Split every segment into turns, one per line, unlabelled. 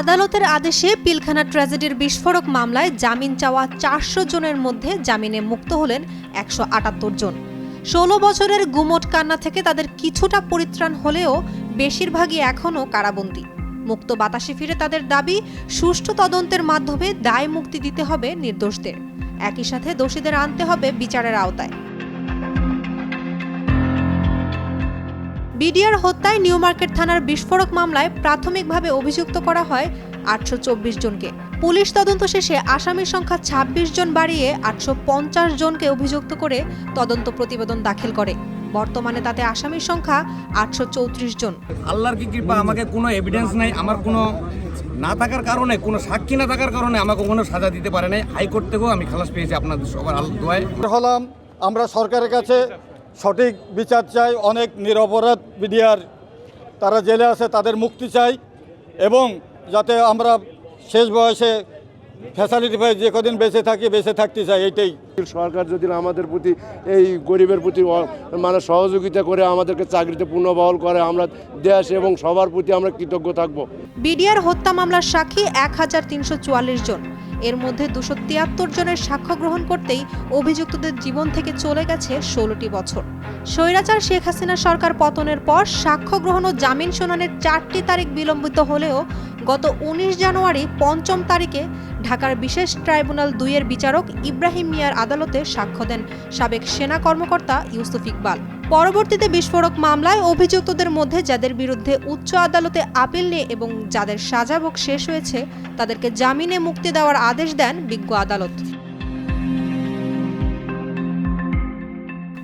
আদালতের আদেশে পিলখানা ট্র্যাজেডির বিস্ফোরক মামলায় জামিন চাওয়া চারশো জনের মধ্যে জামিনে মুক্ত হলেন একশো আটাত্তর জন। ষোলো বছরের গুমট কান্না থেকে তাদের কিছুটা পরিত্রাণ হলেও বেশিরভাগই এখনও কারাবন্দী। মুক্ত বাতাসে ফিরে তাদের দাবি, সুষ্ঠু তদন্তের মাধ্যমে দায় মুক্তি দিতে হবে নির্দোষদের। একই সাথে দোষীদের আনতে হবে বিচারের আওতায়। বিডিআর হত্যায় নিউ মার্কেট থানার বিস্ফোরক মামলায় প্রাথমিকভাবে অভিযুক্ত করা হয় আটশো চব্বিশ জনকে। পুলিশ তদন্ত শেষে আসামির সংখ্যা ২৬ জন বাড়িয়ে আটশো পঞ্চাশ জনকে অভিযুক্ত করে তদন্ত প্রতিবেদন দাখিল করে। বর্তমানে তাতে আসামির সংখ্যা আটশো চৌত্রিশ জন।
আল্লাহর কি কৃপা আমাকে কোনো এভিডেন্স নাই আমার কোনো না থাকার কারণে কোনো সাক্ষী না থাকার কারণে আমাকে কোনো সাজা দিতে পারে নাই। হাইকোর্ট থেকেও আমি খালাস পেয়েছি আপনাদের সবার আল্লাহ দোয়ায়।
হলাম আমরা সরকারের কাছে সঠিক বিচার চাই, অনেক নিরপরাধ মিডিয়ার তারা জেলে আছে, তাদের মুক্তি চাই এবং যাতে আমরা শেষ বয়সে ফ্যাসিলিটি পাই যে কদিন বেঁচে থাকি বেঁচে থাকতে চাই এইটাই।
সরকার যদি আমাদের প্রতি এই গরিবের প্রতি মানে সহযোগিতা করে আমাদেরকে চাকরিতে পুনর্বহাল করে আমরা দেশ এবং সবার প্রতি আমরা কৃতজ্ঞ থাকব।
বিডিআর হত্যা মামলার সাক্ষী এক হাজার তিনশো চুয়াল্লিশ জন। এর মধ্যে দুশো তিয়াত্তর জনের সাক্ষ্য গ্রহণ করতেই অভিযুক্তদের জীবন থেকে চলে গেছে ষোলোটি বছর। স্বৈরাচার শেখ হাসিনা সরকার পতনের পর সাক্ষ্য গ্রহণ ও জামিন শুনানির চারটি তারিখ বিলম্বিত হলেও গত উনিশ জানুয়ারি পঞ্চম তারিখে ঢাকার বিশেষ ট্রাইব্যুনাল দুইয়ের বিচারক ইব্রাহিম মিয়ার আদালতে সাক্ষ্য দেন সাবেক সেনা কর্মকর্তা ইউসুফ ইকবাল। পরবর্তীতে বিস্ফোরক মামলায় অভিযুক্তদের মধ্যে যাদের বিরুদ্ধে উচ্চ আদালতে আপিল নিয়ে এবং যাদের সাজাভোগ শেষ হয়েছে, তাদেরকে জামিনে মুক্তি দেওয়ার আদেশ দেন বিজ্ঞ আদালত।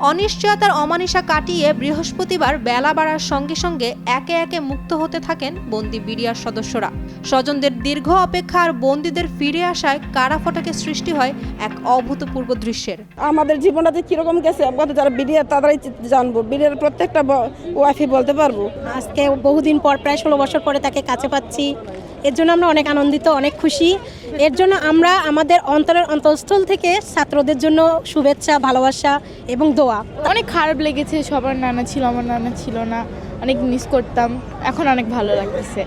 অনিশ্চয়তার অমানিসা কাটিয়ে বৃহস্পতিবার বেলা বাড়ার সঙ্গে সঙ্গে একে একে মুক্ত হতে থাকেন বন্দি বিডিআর সদস্যরা। স্বজনদের দীর্ঘ অপেক্ষা আর বন্দীদের ফিরে আসায় কারা ফটাকে সৃষ্টি হয় এক অভূতপূর্ব দৃশ্যের।
আমাদের জীবনটা যে কীরকম গেছে আমরা যারা বিডিআর তারাই জানব। বিডিআর প্রত্যেকটা ওয়াইফই বলতে পারব।
আজকে বহুদিন পর প্রায় ষোলো বছর পরে তাকে কাছে পাচ্ছি। এর জন্য আমরা অনেক আনন্দিত, অনেক খুশি। এর জন্য আমরা আমাদের অন্তরের অন্তঃস্থল থেকে ছাত্রদের জন্য শুভেচ্ছা, ভালোবাসা এবং দোয়া।
অনেক খারাপ লেগেছে, সবার নানা ছিল, আমার নানা ছিল না। অনেক মিস করতাম, এখন অনেক ভালো লাগতেছে।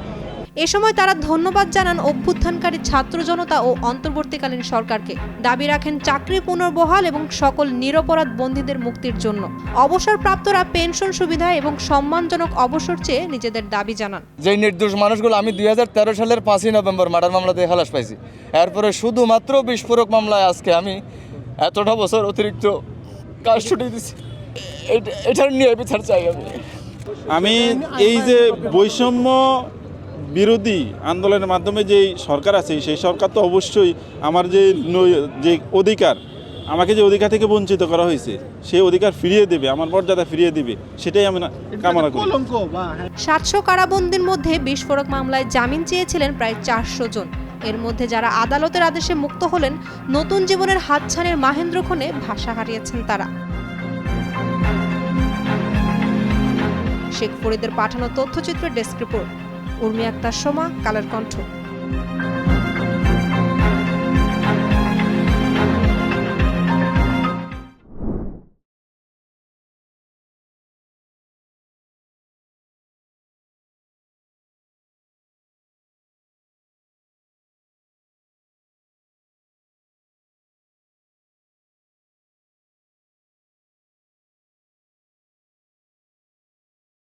এ সময় তারা ধন্যবাদ জানান অভ্যুত্থানকারী ছাত্র জনতা ও অন্তর্বর্তীকালীন সরকারকে। দাবি রাখেন চাকরি পুনর্বহাল এবং সকল নিরপরাধ বন্দীদের মুক্তির জন্য। অবসরপ্রাপ্তরা পেনশন সুবিধা এবং সম্মানজনক অবসর চেয়ে নিজেদের দাবি জানান।
যে নির্দোষ মানুষগুলো আমি দু হাজার তেরো সালের পাঁচই নভেম্বর মার্ডার মামলাতে খালাস পাইছি। এরপরে শুধুমাত্র বিস্ফোরক মামলায় আজকে আমি এতটা বছর অতিরিক্ত কাজ ছুটি দিচ্ছি এটা- এটার নিয়ে বিচার চাই আমি।
আমি এই যে বৈষম্য বিরোধী আন্দোলনের মাধ্যমে যে সরকার আছে সেই সরকার তো অবশ্যই আমার যে যে অধিকার আমাকে যে অধিকার থেকে বঞ্চিত করা হয়েছে সেই অধিকার ফিরিয়ে দেবে আমার মর্যাদা ফিরিয়ে দিবে সেটাই আমি কামনা করি।
সাতশো কারাবন্দির মধ্যে বিস্ফোরক মামলায় জামিন চেয়েছিলেন প্রায় চারশো জন। এর মধ্যে যারা আদালতের আদেশে মুক্ত হলেন নতুন জীবনের হাতছানের মাহেন্দ্রক্ষণে ভাষা হারিয়েছেন তারা। শেখ ফরিদের পাঠানো তথ্যচিত্রের ডেস্ক রিপোর্ট। উর্মি আক্তার সোমা কালের কণ্ঠ।